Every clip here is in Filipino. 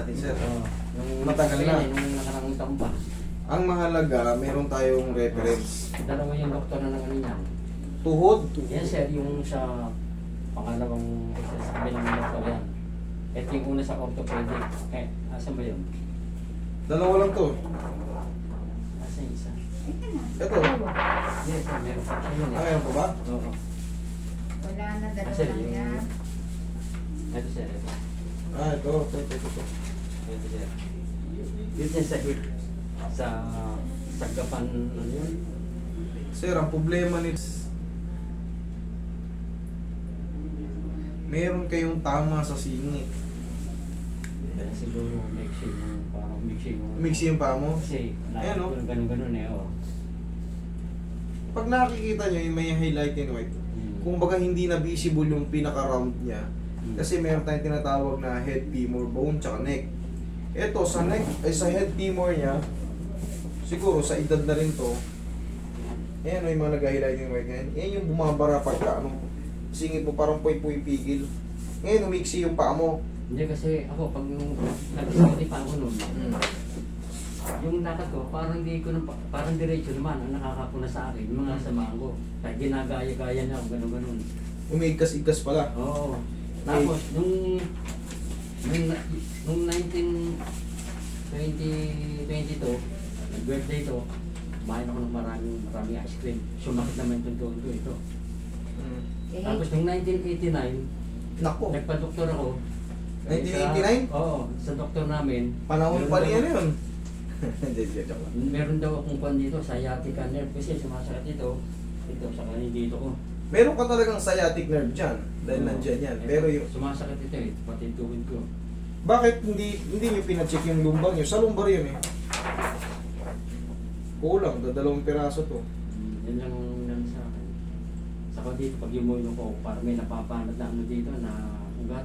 natin, sir. Oo. Nung Matagal na. eh, Nung nakarang pa. Ang mahalaga, meron tayong reference. Dalawa yung doktor na ng ano niyan. Tuhod. Yan sir, yung sa pangalawang sa kabilang doktor yan. Ito yung una sa orthopedic. Eh, asan ba yun? Dalawa lang to. Asan yung isa? Ito. Yes, sir, meron pa yun Ah, eh. meron pa ba? Oo. Wala na, dalawa lang yung- yan. Ito sir, ito. Ah, ito. Ito, ito, ito. Ito sir. Yun yan sa hip. Sa sagkapan, ano yun? Sir, ang problema ni meron kayong tama sa singit. Kaya siguro mixing yung parang mixing yung... Mixi yung paa mo. Kasi, Ayan, oh. ganun-ganun eh, oh. Pag nakikita nyo yung may highlight in white, Hmm. kung baga hindi na visible yung pinaka-round niya, Hmm. kasi meron tayong tinatawag na head femur bone tsaka neck. Ito, sa neck, ay sa head femur niya, siguro sa edad na rin to, ayan o yung mga nag-highlight white ngayon, yan yung bumabara pagka ano, singit mo parang puy-puy pigil. Ngayon, umiksi yung paa mo. Hindi kasi ako, pag nung nag-study pa ako noon, Hmm. yung lakad ko, parang hindi ko, na, parang diretso naman, ang nakakapuna sa akin, yung mga samahan ko. Kaya ginagaya-gaya niya ako, ganun-ganun. Umiigas-igas pala. Oo. Tapos, nung, nung, nung 19, 2022, nag-birthday to, kumain ako ng maraming, maraming ice cream. Sumakit naman itong tuon ko ito. Hmm. Eh, Tapos, nung 1989, Nako, nagpa-doktor ako. 1989? Sa, oo, sa doktor namin. panahon pa niya yun. Meron daw akong kwan dito, sciatica nerve kasi sumasakit dito. Ito, sa kanin dito ko. Meron ka talagang sciatic nerve dyan, dahil Oo. nandyan yan. Pero yung, Sumasakit ito eh, pati yung tuhod ko. Bakit hindi hindi nyo pinacheck yung lumbar nyo? Sa lumbar yun eh. Kulang, dadalawang piraso to. Hmm, Yan lang ang lang sa akin. Saka dito, pag yumuno ko, parang may napapanat na ano dito, na ugat.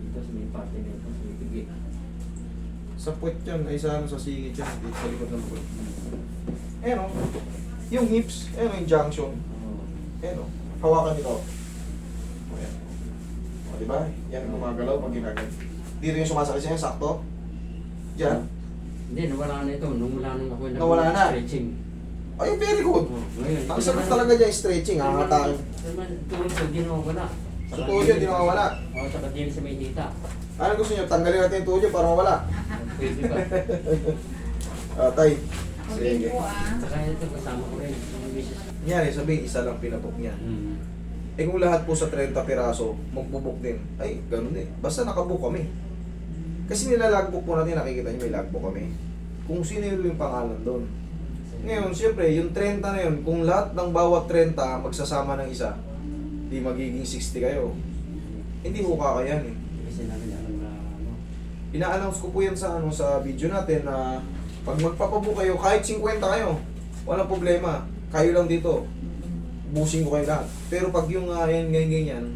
Dito sa may parte nito, sa may pigi. Sa puwet yan, ay sa ano, sa singit yan, dito sa likod ng puwet. Ayan o, yung hips, ayan o yung junction. Ayan o, hawakan nito. O, diba? Yan ang gumagalaw pag ginagad. Dito yung sumasakit siya, sakto. Diyan. Hindi, nawala na ito. Nung wala nang ako Nawala na? stretching. Ay, very good. Oo, ngayon. Ang sarap talaga dyan, stretching. Naman, tuhod ko, di nawawala. Sa yun, di nawawala. Oo, saka din sa may dita. Ano gusto nyo? Tanggalin natin yung tuhod nyo para mawala. Pwede ba? Ah, tay. Okay Sige. ah. Saka ito, kasama ko rin. Yan, sabihin, isa lang pinatok niya. Hmm. Eh kung lahat po sa 30 piraso, magbubuk din. Ay, ganun din. Basta nakabook kami. Kasi nilalagbook po natin, nakikita nyo may logbook kami. Kung sino yung pangalan doon. Ngayon, siyempre, yung 30 na yun, kung lahat ng bawat 30 magsasama ng isa, di magiging 60 kayo. Hindi ko kakayan eh. Kasi namin alam na ano. Ina-announce ko po yan sa ano sa video natin na pag magpapabook kayo, kahit 50 kayo, walang problema. Kayo lang dito. Busing ko kayo lahat. Pero pag yung uh, yan, ganyan, ganyan,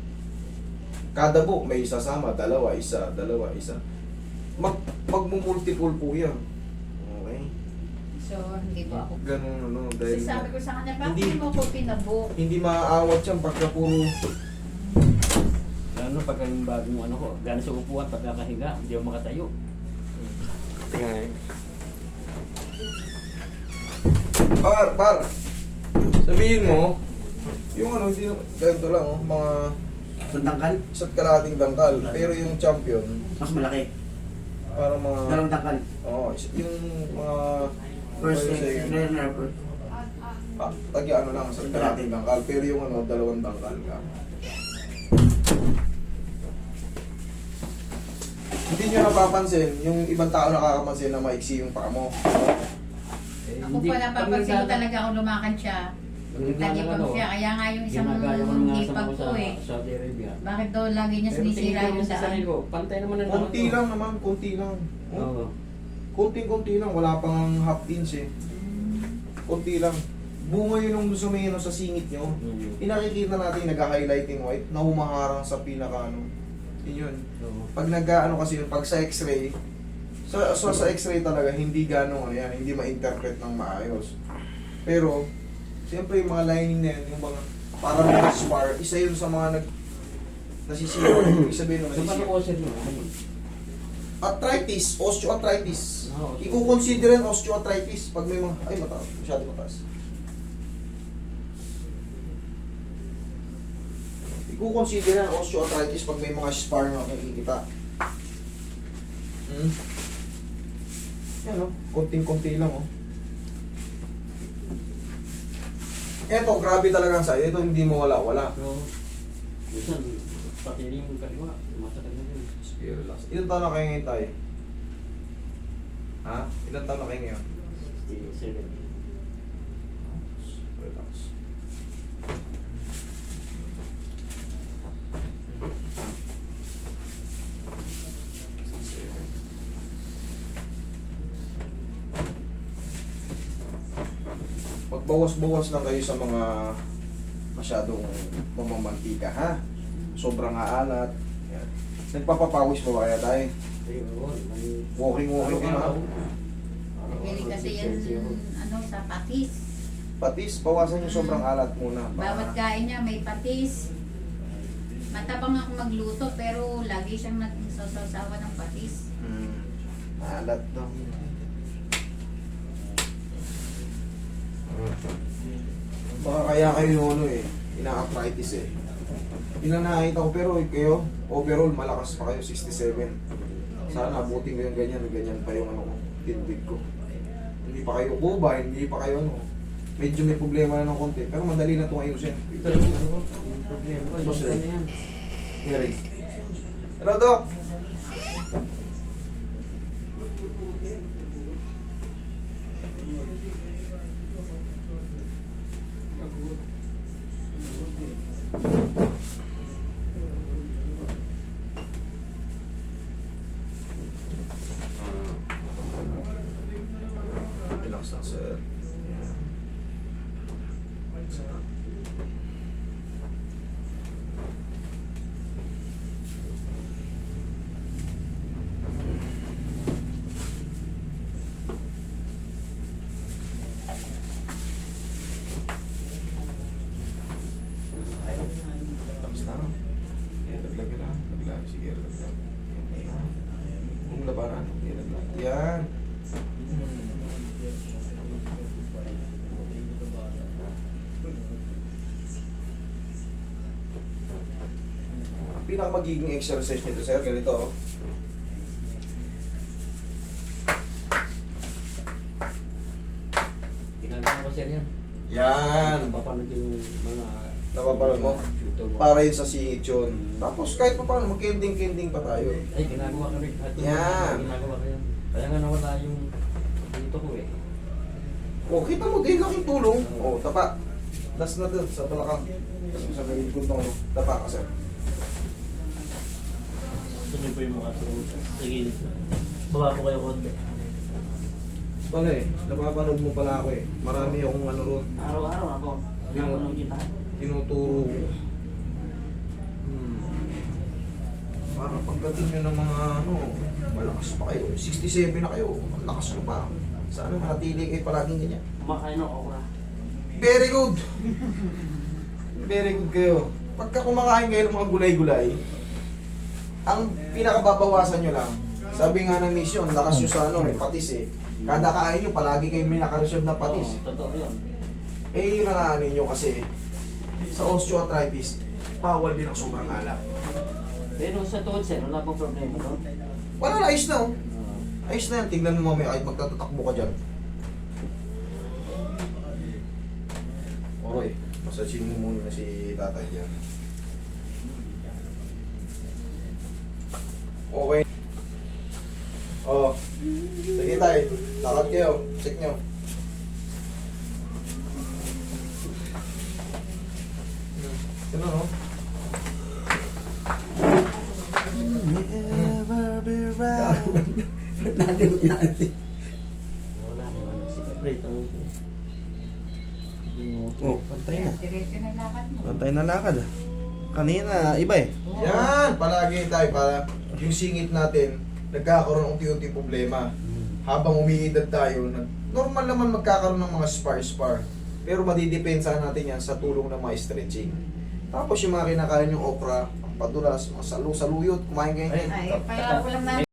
kada book may isasama, dalawa, isa, dalawa, isa. Mag, magmumultiple po yan. Okay? So, hindi po ako. Ganun ano, Kasi dahil sabi ko sa kanya, bakit Hindi. mo ko pinabook? hindi maaawat yan pagka puro Lalo pag yung bagong ano ko, gano'n sa upuan, pagkakahiga, hindi ako makatayo. Par, par. Sabihin mo, yung ano, hindi, ganito lang, oh, mga Sundangkal? isa't kalahating dangkal. Pero yung champion, Mas malaki. parang mga, Dalawang dangkal. oo, is- yung mga, First ano thing, yun, first. ah, tagi ano lang, isa't kalahating dangkal. Pero yung ano, dalawang dangkal ka. Hindi nyo napapansin, yung ibang tao nakakapansin na maiksi yung paa mo. Eh, Ako pa napapansin ko talaga ako lumakad siya. Tagipag siya, kaya nga yung isang Ginagaya ko ng hipag ko ko sa eh. Saudi Arabia. Bakit daw lagi niya Pero sinisira tingin ko yung sa sarili daan? ko, pantay naman ang Kunti lang naman, kunti lang. Oo. Kunting-kunti lang, wala pang half inch eh. Kunti lang. Bunga yun nung ano sa singit nyo. Mm. Pinakikita natin nag-highlighting white na humaharang sa pinaka ano. Yun yun. Oo. Pag nag-ano kasi yun, pag sa x-ray, sa, so, sa x-ray talaga, hindi gano'ng ano yan, hindi ma-interpret ng maayos. Pero, siyempre yung mga lining na yun, yung mga parang mga spar, isa yun sa mga nag nasisira. Ibig sabihin paano nasisira. arthritis, osteoarthritis. Osteoarthritis. I-consider yan osteoarthritis pag may mga, ay mataas, masyado mataas. I-consider yan osteoarthritis pag may mga spar na nakikita. Hmm. Yan o, konting-konti lang o. Eto, grabe talaga ang sa'yo. Ito hindi mo wala-wala. Pero, minsan, pati yung kaliwa, masakit na rin. Sige, relax. Ilan taon na kayo ngayon tayo? Ha? Ilan taon na kayo ngayon? 67. Relax. Magbawas-bawas lang kayo sa mga masyadong mamamantika, ha? Sobrang aalat. Yan. Nagpapapawis pa ba kaya tayo? Oo, may- Walking-walking din, ha? Bili kasi yan, ano, sa patis. Patis, bawasan yung sobrang alat muna. Bawat kain niya may patis. Matabang ako magluto pero lagi siyang nagsasawa ng patis. Hmm. Alat daw. Baka kaya kayo yung ano eh, ina-arthritis eh. Yun ang nakakita ko, pero kayo, overall, malakas pa kayo, 67. Sana abutin ko yung ganyan, ganyan pa yung ano ko, tindig ko. Hindi pa kayo kuba, hindi pa kayo ano. Medyo may problema na ng konti, pero madali na itong ayusin. Ito yung ano problema yung ano. Mary. Hello, Doc. Relax lang, sir. Yan. Tapos na. Yan, laglag na. Laglag. Sige, laglag. Labanan. Yan, pinaka magiging exercise nito sir, ganito oh. Ginagawa ko sir yan. Yan. Napapanood yung mga... Napapanood mo? Para yun sa singit yun. Tapos kahit pa paano, mag-kending-kending pa tayo. Ay, ginagawa ko rin. At yung Yan. Ginagawa ko yan. Kaya nga nawala yung dito ko eh. Oh, kita mo din laking tulong. Oh, tapa. Das na doon sa balakang. Tapos sa likod ng ano, tapa ka sir. Gusto niyo po yung mga tulong sa gilid. Baba po kayo konti. Pala eh, napapanood mo pala ako eh. Marami akong ano ron, Araw-araw ako. Napanood kita. Tinuturo ko. Hmm. Para pagdating nyo ng mga ano, malakas pa kayo. 67 na kayo, ang lakas nyo pa. Sana manatili kayo palaging ganyan. Kumakain ng okra. Very good. Very good kayo. Pagka kumakain kayo ng mga gulay-gulay, ang pinakababawasan nyo lang, sabi nga ng mission, lakas nyo sa ano, eh, patis eh. Kada kain nyo, palagi kayo may nakareserve na patis. Oo, totoo yun. Eh, yun ang ano nyo kasi, sa osteoarthritis, bawal din ang sobrang alak. Pero sa tuhod sir, wala pong problema doon. Wala na, ayos na oh. Ayos na yan, tignan mo mamaya kahit magtatatakbo ka dyan. Okay, masasin mo muna na si tatay dyan. Okay. Oh, sige tayo. Lakad kayo. Check nyo. Ano no? Never be right. Nalimot natin. Wala naman. Secret ang... Oh, pantay na. Diretso na lakad mo. Pantay na lakad. Kanina, iba eh. Yan, palagi tayo para yung singit natin nagkakaroon ng unti-unti problema. Habang umiidad tayo, nag- normal naman magkakaroon ng mga spar-spar. Pero madidepensa natin yan sa tulong ng mga stretching. Tapos yung mga kinakain yung okra, ang padulas, mga salu-saluyot, kumain kayo. Ay, kaya ko lang na